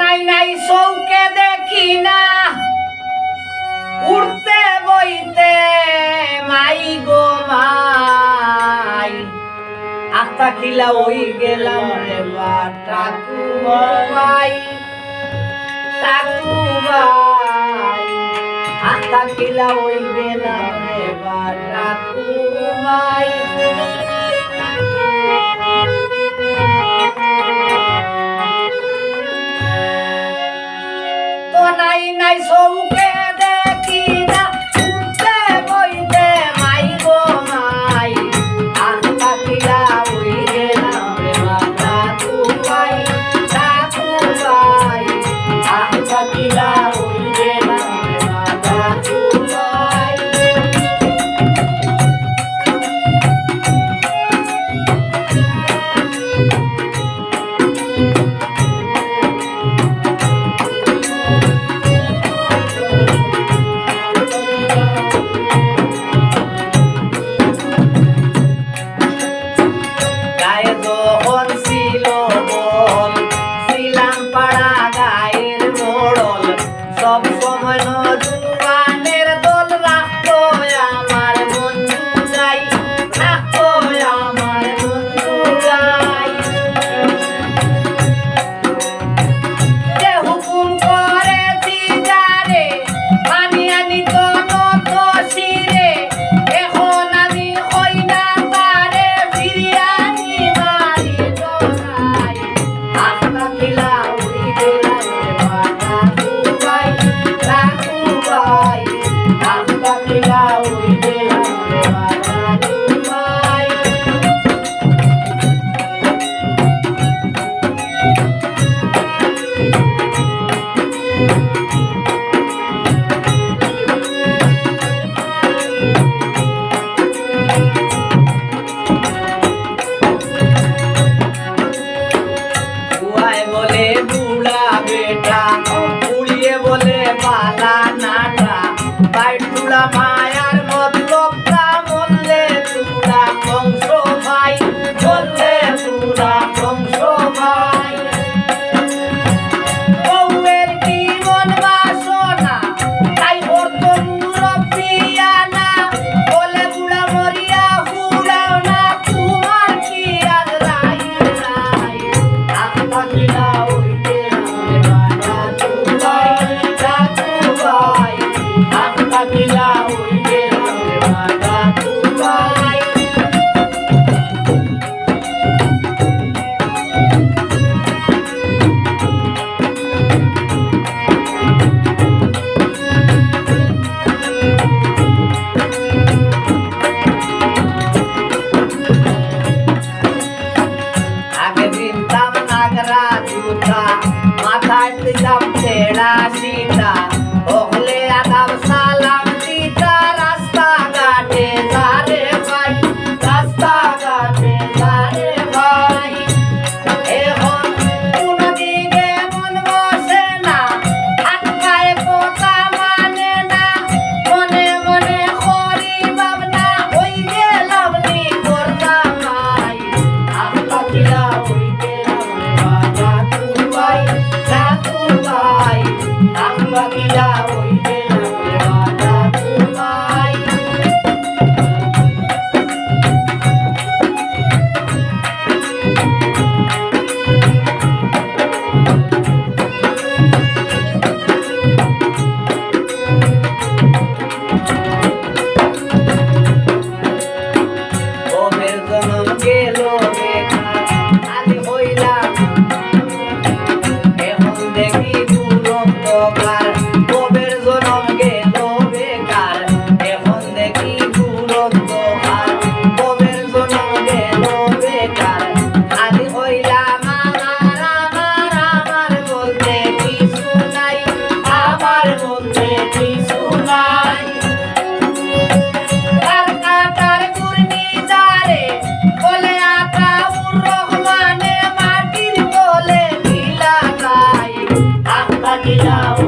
নাই নাই চৌকে দেখি না। উঠতে বইতে, মাই গো মাই। আত্মা খিলা ওই গেলাম রে বা টাকু মাই টাকু ভাই আত্মা খিলা ওই গেলাম রে বা টাকু মাই বানাইছো la na la, bailula ma. Bora! Bye. bailaba.